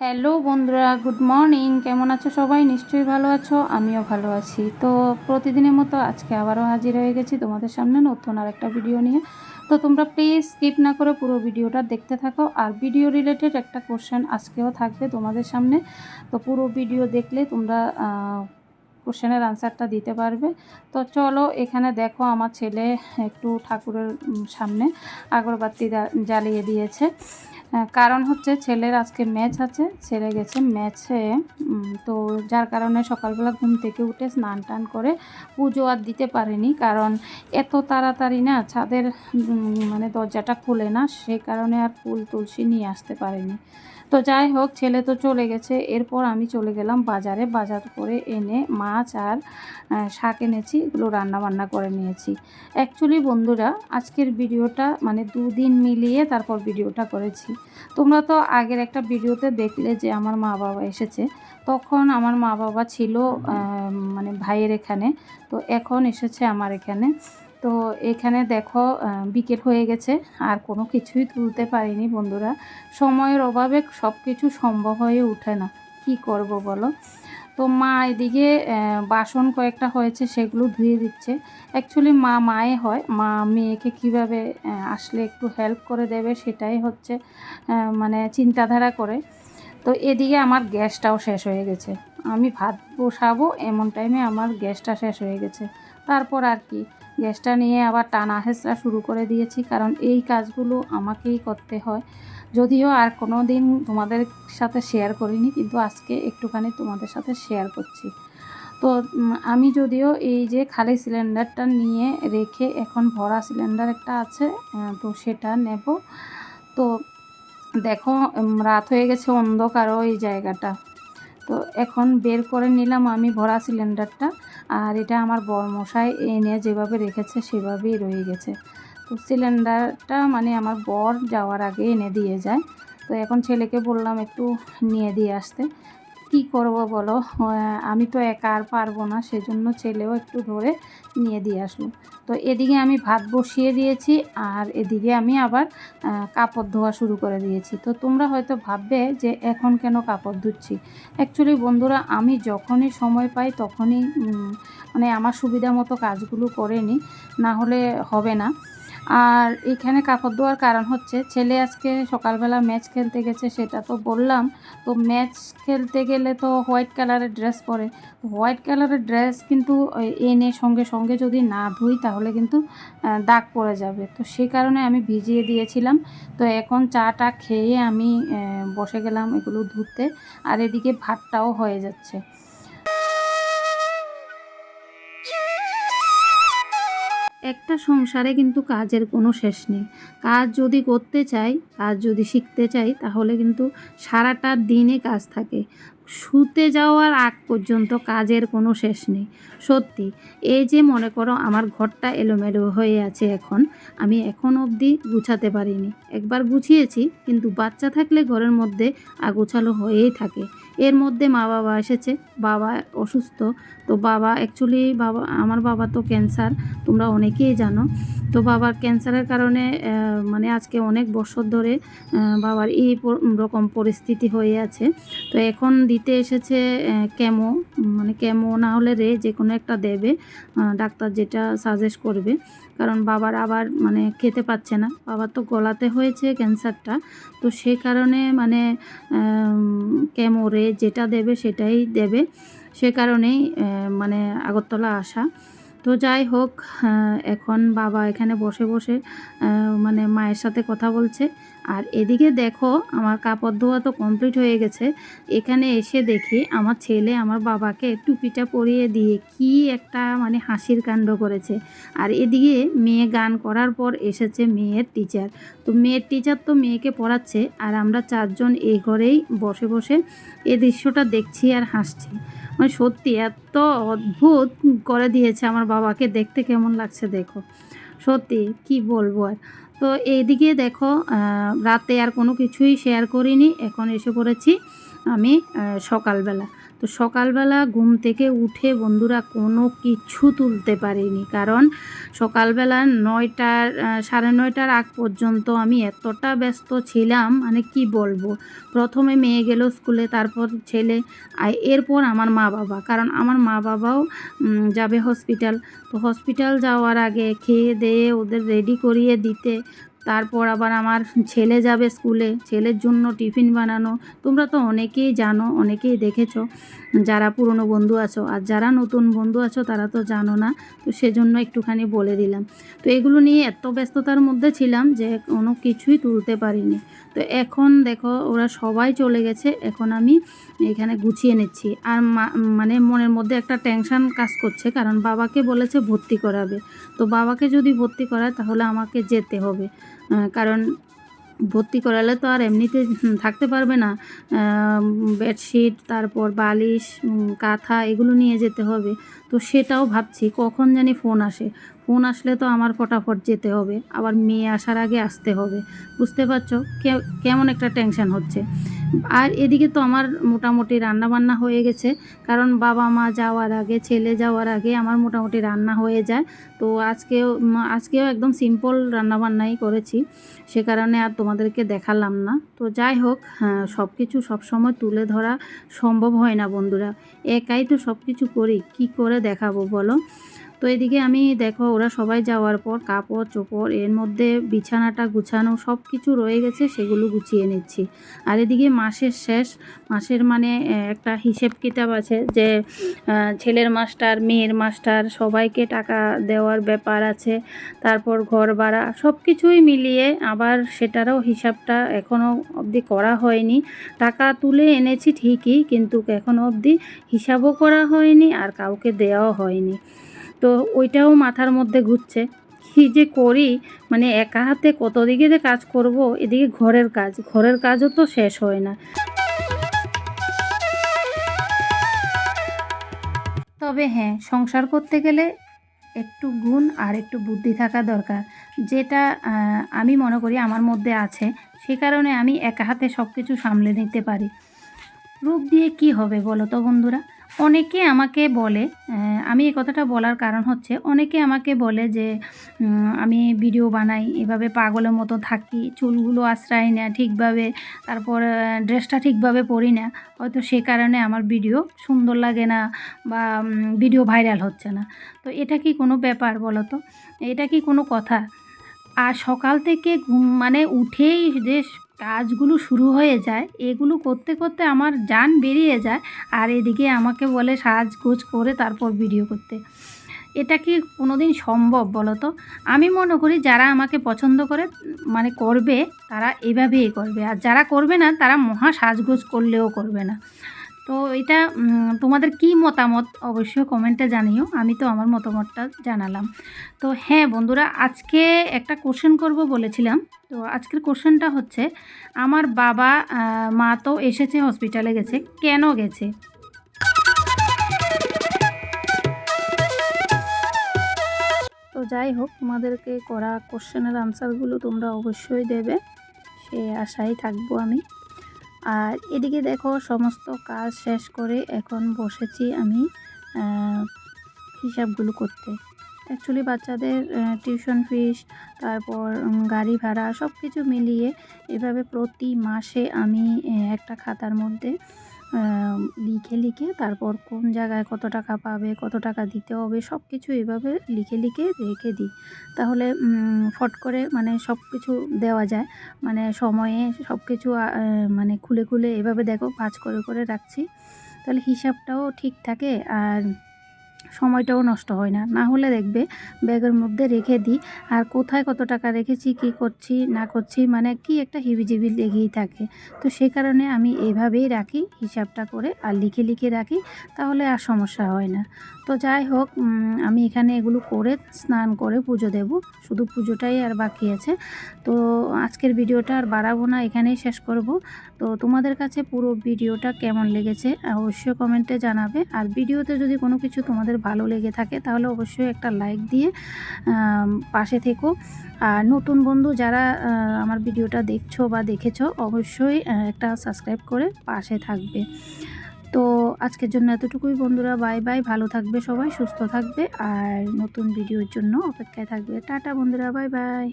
Hello বন্ধুরা, good morning. কেমন আছো সবাই? নিশ্চয়ই ভালো আছো, আমিও ভালো আছি। তো প্রতিদিনের মতো আজকে আবারও হাজির হয়ে গেছি তোমাদের সামনে নতুন আর একটা ভিডিও নিয়ে। তো তোমরা প্লিজ স্কিপ না করে পুরো ভিডিওটা দেখতে থাকো। আর ভিডিও রিলেটেড একটা কোশ্চেন আজকেও থাকবে তোমাদের সামনে। তো পুরো ভিডিও দেখলে তোমরা কোশ্চেনের আনসারটা দিতে পারবে। তো চলো এখানে দেখো আমার ছেলে একটু ঠাকুরের সামনে আগরবাতি জ্বালিয়ে দিয়েছে। কারণ হচ্ছে ছেলের আজকে ম্যাচ আছে ছেড়ে গেছে ম্যাচে তো যার কারণে সকালবেলা ঘুম থেকে উঠে স্নান টান করে পুজো আর দিতে পারেনি। কারণ এত তাড়াতাড়ি না ছাদের মানে দরজাটা খুলে না, সে কারণে আর ফুল তুলসী নিয়ে আসতে পারেনি। তো যাই হোক, ছেলে তো চলে গেছে। এরপর আমি চলে গেলাম বাজারে। বাজার করে এনে মাছ আর শাক এনেছি, এগুলো রান্না বান্না করে নিয়েছি। অ্যাকচুয়ালি বন্ধুরা, আজকের ভিডিওটা মানে দুদিন মিলিয়ে তারপর ভিডিওটা করেছি। তোমরা তো আগের একটা ভিডিওতে দেখলে যে আমার মা বাবা এসেছে। তখন আমার মা বাবা ছিল মানে ভাইয়ের এখানে। তো এখন এসেছে আমার এখানে। তো এখানে দেখো বিকেল হয়ে গেছে, আর কোনো কিছুই তুলতে পারিনি বন্ধুরা। সময়ের অভাবে সব কিছু সম্ভব হয়ে ওঠে না। কি করব বলো? তো মা এদিকে বাসন কয়েকটা হয়েছে, সেগুলো ধুয়ে দিচ্ছে। অ্যাকচুয়ালি মা মায়ে হয়। মা মেয়েকে কীভাবে আসলে একটু হেল্প করে দেবে সেটাই হচ্ছে মানে চিন্তাধারা করে। তো এদিকে আমার গ্যাসটাও শেষ হয়ে গেছে। আমি ভাত বসাবো, এমন টাইমে আমার গ্যাসটা শেষ হয়ে গেছে। তারপর আর কি? গ্যাসটা নিয়ে আবার টানা হেঁচড়া শুরু করে দিয়েছি, কারণ এই কাজগুলো আমাকেই করতে হয়। যদিও আর কোনো দিন তোমাদের সাথে শেয়ার করিনি, কিন্তু আজকে একটুখানি তোমাদের সাথে শেয়ার করছি। তো আমি যদিও এই যে খালি সিলিন্ডারটা নিয়ে রেখে এখন ভরা সিলিন্ডার একটা আছে তো সেটা নেব। তো, দেখো রাত হয়ে গেছে অন্ধকারও এই জায়গাটা। তো এখন বের করে নিলাম আমি ভরা সিলিন্ডারটা। আর এটা আমার বরমশাই এনে যেভাবে রেখেছে সেভাবেই রয়ে গেছে। তো সিলিন্ডারটা মানে আমার বর যাওয়ার আগে এনে দিয়ে যায়। তো এখন ছেলেকে বললাম একটু নিয়ে দিয়ে আসতে। কি করব বলো? আমি তো একা আর পারব না, সেজন্য ছেলেও একটু ধরে নিয়ে দিয়ে আসলো। তো এদিকে আমি ভাত বসিয়ে দিয়েছি আর এদিকে আমি আবার কাপড় ধোয়া শুরু করে দিয়েছি। তো তোমরা হয়তো ভাববে যে এখন কেন কাপড় ধুচ্ছি? অ্যাকচুয়ালি বন্ধুরা, আমি যখনই সময় পাই তখনই মানে আমার সুবিধা মতো কাজগুলো করে নিই, না হলে হবে না। আর এখানে কাপড় ধোয়ার কারণ হচ্ছে, ছেলে আজকে সকালবেলা ম্যাচ খেলতে গেছে, সেটা তো বললাম। তো ম্যাচ খেলতে গেলে তো হোয়াইট কালারের ড্রেস পরে। হোয়াইট কালারের ড্রেস কিন্তু এনে সঙ্গে সঙ্গে যদি না ধুই, তাহলে কিন্তু দাগ পড়ে যাবে। তো সে কারণে আমি ভিজিয়ে দিয়েছিলাম। তো এখন চাটা খেয়ে আমি বসে গেলাম এগুলো ধুতে। আর এদিকে ভাতটাও হয়ে যাচ্ছে। একটা সংসারে কিন্তু কাজের কোনো শেষ নেই। কাজ যদি করতে চাই, কাজ যদি শিখতে চাই, তাহলে কিন্তু সারাটা দিনে কাজ থাকে। শুতে যাওয়ার আগ পর্যন্ত কাজের কোনো শেষ নেই। সত্যি, এই যে মনে করো আমার ঘরটা এলোমেলো হয়ে আছে এখন, আমি এখন অবধি গুছাতে পারিনি। একবার গুছিয়েছি, কিন্তু বাচ্চা থাকলে ঘরের মধ্যে আগোছালো হয়েই থাকে। এর মধ্যে মা বাবা এসেছে, বাবা অসুস্থ, তো বাবা অ্যাকচুয়ালি বাবা, আমার বাবা তো ক্যান্সার তোমরা অনেকেই জানো। তো বাবার ক্যান্সারের কারণে মানে আজকে অনেক বছর ধরে বাবার এই রকম পরিস্থিতি হয়ে আছে। তো এখন দিতে এসেছে কেমো মানে কেমো না হলে রে যে কোনো একটা দেবে ডাক্তার যেটা সাজেস্ট করবে। কারণ বাবার আবার মানে খেতে পাচ্ছে না। বাবার তো গলাতে হয়েছে ক্যান্সারটা। তো সে কারণে মানে কেমো রে যেটা দেবে সেটাই দেবে। সে কারণেই মানে আগরতলা আসা। তো যাই হোক এখন বাবা এখানে বসে বসে মানে মায়ের সাথে কথা বলছে। আর এদিকে দেখো, আমার কাপড় ধোয়া তো কমপ্লিট হয়ে গেছে। এখানে এসে দেখি আমার ছেলে আমার বাবাকে টুপিটা পরিয়ে দিয়ে কি একটা মানে হাসির কাণ্ড করেছে। আর এদিকে মেয়ে গান করার পর এসেছে মেয়ের টিচার তো মেয়ের টিচার তো মেয়েকে পড়াচ্ছে আর আমরা চারজন এই ঘরেই বসে বসে এই দৃশ্যটা দেখছি আর হাসছি। মানে সত্যি এত অদ্ভুত করে দিয়েছে আমার বাবাকে, দেখতে কেমন লাগছে দেখো। সত্যি, কি বলব আর। তো এইদিকে দেখো রাতে আর কোনো কিছুই শেয়ার করিনি। এখন এসে পড়েছি আমি সকালবেলা। তো সকালবেলা ঘুম থেকে উঠে বন্ধুরা কোনো কিছু তুলতে পারিনি। কারণ সকালবেলা নয়টার সাড়ে নয়টার আগ পর্যন্ত আমি এতটা ব্যস্ত ছিলাম মানে কি বলব? প্রথমে মেয়ে গেল স্কুলে, তারপর ছেলে, আর এরপর আমার মা বাবা। কারণ আমার মা বাবাও যাবে হসপিটাল। তো হসপিটাল যাওয়ার আগে খেয়ে দেয়ে ওদের রেডি করিয়ে দিতে তারপর আবার আমার ছেলে যাবে স্কুলে, ছেলের জন্য টিফিন বানানো। তোমরা তো অনেকেই জানো, অনেকেই দেখেছ, যারা পুরনো বন্ধু আছো। আর যারা নতুন বন্ধু আছো, তারা তো জানো না। তো সেজন্য একটুখানি বলে দিলাম। তো এগুলো নিয়ে এত ব্যস্ততার মধ্যে ছিলাম যে কোনো কিছুই তুলতে পারিনি। তো এখন দেখো, ওরা সবাই চলে গেছে। এখন আমি এখানে গুছিয়ে নিচ্ছি। আর মানে মনের মধ্যে একটা টেনশন কাজ করছে, কারণ বাবাকে বলেছে ভর্তি করাবে। তো বাবাকে যদি ভর্তি করায়, তাহলে আমাকে যেতে হবে। কারণ ভর্তি করালে তো আর এমনিতে থাকতে পারবে না। বেডশিট তারপর বালিশ কাঁথা, এগুলো নিয়ে যেতে হবে। তো সেটাও ভাবছি, কখন জানি ফোন আসে। ফোন আসলে তো আমার ফটাফট যেতে হবে আবার মেয়ে আসার আগে আসতে হবে। বুঝতে পারছ? কেমন একটা টেনশন হচ্ছে। আর এদিকে তো আমার মোটামুটি রান্না বান্না হয়ে গেছে কারণ বাবা মা যাওয়ার আগে ছেলে যাওয়ার আগে আমার মোটামুটি রান্না হয়ে যায়। তো আজকেও আজকেও একদম সিম্পল রান্নাবান্নাই করেছি সে কারণে আর তোমাদেরকে দেখালাম না। তো যাই হোক হ্যাঁ, সব কিছু সবসময় তুলে ধরা সম্ভব হয় না বন্ধুরা। একাই তো সব কিছু করি কি করে দেখাবো বলো? তো এদিকে আমি, দেখো, ওরা সবাই যাওয়ার পর কাপড়, চোপড়, এর মধ্যে বিছানাটা গুছানো সব কিছু রয়ে গেছে, সেগুলো গুছিয়ে নিচ্ছি। আর এদিকে মাসের শেষ, মাসের মানে একটা হিসেব কিতাব আছে যে ছেলের মাস্টার, মেয়ের মাস্টার, সবাইকে টাকা দেওয়ার ব্যাপার আছে, তারপর ঘর ভাড়া, সব কিছুই মিলিয়ে আবার সেটারও হিসাবটা এখনও অবধি করা হয়নি। টাকা তুলে এনেছি ঠিকই, কিন্তু এখনও অবধি হিসাবও করা হয়নি আর কাউকে দেওয়াও হয়নি। তো ওইটাও মাথার মধ্যে ঘুরছে। কী যে করি? মানে একা হাতে কত দিকে যে কাজ করব? এদিকে ঘরের কাজ। ঘরের কাজও তো শেষ হয় না। তবে হ্যাঁ সংসার করতে গেলে একটু গুণ আর একটু বুদ্ধি থাকা দরকার। যেটা আমি মনে করি আমার মধ্যে আছে, সে কারণে আমি একা হাতে সব কিছু সামলে নিতে পারি। রূপ দিয়ে কি হবে বলো তো বন্ধুরা? অনেকে আমাকে বলে আমি এই কথাটা বলার কারণ হচ্ছে অনেকে আমাকে বলে যে আমি ভিডিও বানাই, এভাবে পাগলের মতো থাকি, চুলগুলো আশ্রয় না ঠিকভাবে, তারপর ড্রেসটা ঠিকভাবে পরি না। হয়তো সে কারণে আমার ভিডিও সুন্দর লাগে না বা ভিডিও ভাইরাল হচ্ছে না। তো এটা কি কোনো ব্যাপার বলো তো? এটা কি কোনো কথা? আর সকাল থেকে ঘুম মানে উঠেই যে কাজগুলো শুরু হয়ে যায়, এগুলো করতে করতে আমার যান বেরিয়ে যায় আর এদিকে আমাকে বলে সাজগোজ করে তারপর ভিডিও করতে। এটা কি কোনো দিন সম্ভব বলো তো? আমি মনে করি যারা আমাকে পছন্দ করে মানে করবে, তারা এভাবেই করবে। আর যারা করবে না, তারা মহা সাজগোজ করলেও করবে না। তো এটা তোমাদের কি মতামত? অবশ্যই কমেন্টে জানিও। আমি তো আমার মতামতটা জানালাম। তো হ্যাঁ বন্ধুরা, আজকে একটা কোশ্চেন করব বলেছিলাম। তো আজকের কোশ্চেনটা হচ্ছে, আমার বাবা মা তো এসেছে হসপিটালে গেছে। কেন গেছে? তো যাই হোক, তোমাদেরকে করা কোশ্চেনের আনসারগুলো তোমরা অবশ্যই দেবে। সে আশায় থাকব আমি। আর এদিকে দেখো সমস্ত কাজ শেষ করে এখন বসেছি আমি হিসাবগুলো করতে। অ্যাকচুয়ালি বাচ্চাদের টিউশন ফিস তারপর গাড়ি ভাড়া সব কিছু মিলিয়ে এভাবে প্রতি মাসে আমি একটা খাতার মধ্যে লিখে লিখে তারপর কোন জায়গায় কত টাকা পাবে, কত টাকা দিতে হবে সব কিছু এভাবে লিখে লিখে রেখে দিই। তাহলে ফট করে মানে সব কিছু দেওয়া যায়। মানে সময়ে সব কিছু মানে খুলে খুলে এভাবে দেখো পাঁচ করে করে রাখছি। তাহলে হিসাবটাও ঠিক থাকে। আর সময়টাও নষ্ট হয় না। না হলে দেখবে ব্যাগের মধ্যে রেখে দিই। আর কোথায় কত টাকা রেখেছি, কি করছি, না করছি মানে কি একটা হিবিজিবি লেগেই থাকে। তো সে কারণে আমি এইভাবেই রাখি, হিসাবটা করে আর লিখে লিখে রাখি, তাহলে আর সমস্যা হয় না। তো যাই হোক আমি এখানে এগুলো করে স্নান করে পুজো দেব। শুধু পুজোটাই আর বাকি আছে। তো আজকের ভিডিওটা আর বাড়াবো না, এখানেই শেষ করব। তো তোমাদের কাছে পুরো ভিডিওটা কেমন লেগেছে, অবশ্যই কমেন্টে জানাবে। আর ভিডিওতে যদি কোনো কিছু তোমাদের তোমাদের ভালো লেগে থাকে, তাহলে অবশ্যই একটা লাইক দিয়ে পাশে থেকো। আর নতুন বন্ধু যারা আমার ভিডিওটা দেখছ বা দেখেছ, অবশ্যই একটা সাবস্ক্রাইব করে পাশে থাকবে। তো আজকের জন্য এতটুকুই বন্ধুরা বাই বাই ভালো থাকবে সবাই, সুস্থ থাকবে, আর নতুন ভিডিওর জন্য অপেক্ষায় থাকবে। টাটা বন্ধুরা বাই বাই